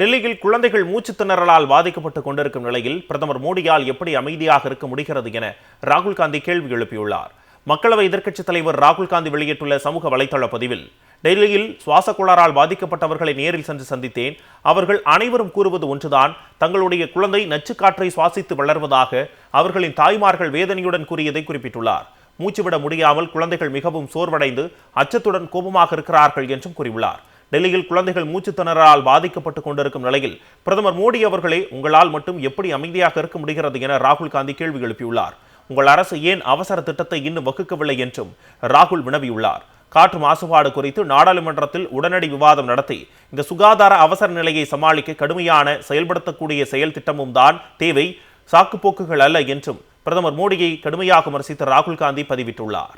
டெல்லியில் குழந்தைகள் மூச்சு திணறலால் பாதிக்கப்பட்டு கொண்டிருக்கும் நிலையில் பிரதமர் மோடியால் எப்படி அமைதியாக இருக்க முடிகிறது என ராகுல் காந்தி கேள்வி எழுப்பியுள்ளார். மக்களவை எதிர்க்கட்சித் தலைவர் ராகுல் காந்தி வெளியிட்டுள்ள சமூக வலைதள பதிவில் டெல்லியில் சுவாச கோளாறால் பாதிக்கப்பட்டவர்களை நேரில் சென்று சந்தித்தேன். அவர்கள் அனைவரும் கூறுவது ஒன்றுதான். தங்களுடைய குழந்தை நச்சுக்காற்றை சுவாசித்து வளர்வதாக அவர்களின் தாய்மார்கள் வேதனையுடன் கூறியதை குறிப்பிட்டுள்ளார். மூச்சுவிட முடியாமல் குழந்தைகள் மிகவும் சோர்வடைந்து அச்சத்துடன் கோபமாக இருக்கிறார்கள் என்றும் கூறியுள்ளார். டெல்லியில் குழந்தைகள் மூச்சு திணறலால் பாதிக்கப்பட்டு கொண்டிருக்கும் நிலையில் பிரதமர் மோடி அவர்களே உங்களால் மட்டும் எப்படி அமைதியாக இருக்க முடிகிறது என ராகுல் காந்தி கேள்வி எழுப்பியுள்ளார். உங்கள் அரசு ஏன் அவசர திட்டத்தை இன்னும் வகுக்கவில்லை என்றும் ராகுல் வினவியுள்ளார். காற்று மாசுபாடு குறித்து நாடாளுமன்றத்தில் உடனடி விவாதம் நடத்தி இந்த சுகாதார அவசர நிலையை சமாளிக்க கடுமையான செயல்படுத்தக்கூடிய செயல் திட்டமும் தான் தேவை சாக்குப்போக்குகள் அல்ல என்றும் பிரதமர் மோடியை கடுமையாக விமர்சித்த ராகுல் காந்தி பதிவிட்டுள்ளார்.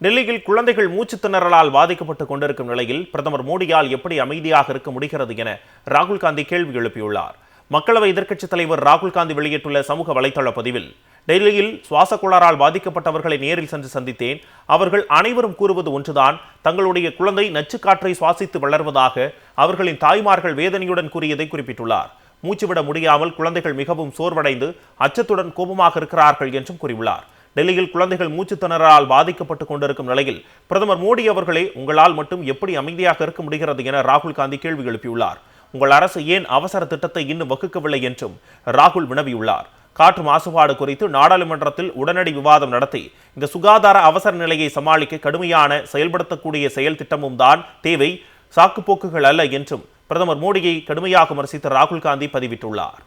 டெல்லியில் குழந்தைகள் மூச்சுத் திணறலால் பாதிக்கப்பட்டு கொண்டிருக்கும் நிலையில் பிரதமர் மோடியால் எப்படி அமைதியாக இருக்க முடிகிறது என ராகுல் காந்தி கேள்வி எழுப்பியுள்ளார். மக்களவை எதிர்க்கட்சித் தலைவர் ராகுல் காந்தி வெளியிட்டுள்ள சமூக வலைதள பதிவில் டெல்லியில் சுவாச கோளாறால் பாதிக்கப்பட்டவர்களை நேரில் சென்று சந்தித்தேன். அவர்கள் அனைவரும் கூறுவது ஒன்றுதான் தங்களுடைய குழந்தை நச்சுக்காற்றை சுவாசித்து வளர்வதாக அவர்களின் தாய்மார்கள் வேதனையுடன் கூறியதை குறிப்பிட்டுள்ளார். மூச்சுவிட முடியாமல் குழந்தைகள் மிகவும் சோர்வடைந்து அச்சத்துடன் கோபமாக இருக்கிறார்கள் என்றும் கூறியுள்ளார். டெல்லியில் குழந்தைகள் மூச்சு திணறலால் பாதிக்கப்பட்டு கொண்டிருக்கும் நிலையில் பிரதமர் மோடி அவர்களே உங்களால் மட்டும் எப்படி அமைதியாக இருக்க முடிகிறது என ராகுல் காந்தி கேள்வி எழுப்பியுள்ளார். உங்கள் அரசு ஏன் அவசர திட்டத்தை இன்னும் வகுக்கவில்லை என்றும் ராகுல் வினவியுள்ளார். காற்று மாசுபாடு குறித்து நாடாளுமன்றத்தில் உடனடி விவாதம் நடத்தி இந்த சுகாதார அவசர நிலையை சமாளிக்க கடுமையான செயல்படுத்தக்கூடிய செயல் திட்டமும் தான் தேவை சாக்குப்போக்குகள் அல்ல என்றும் பிரதமர் மோடியை கடுமையாக விமர்சித்த ராகுல் காந்தி பதிவிட்டுள்ளார்.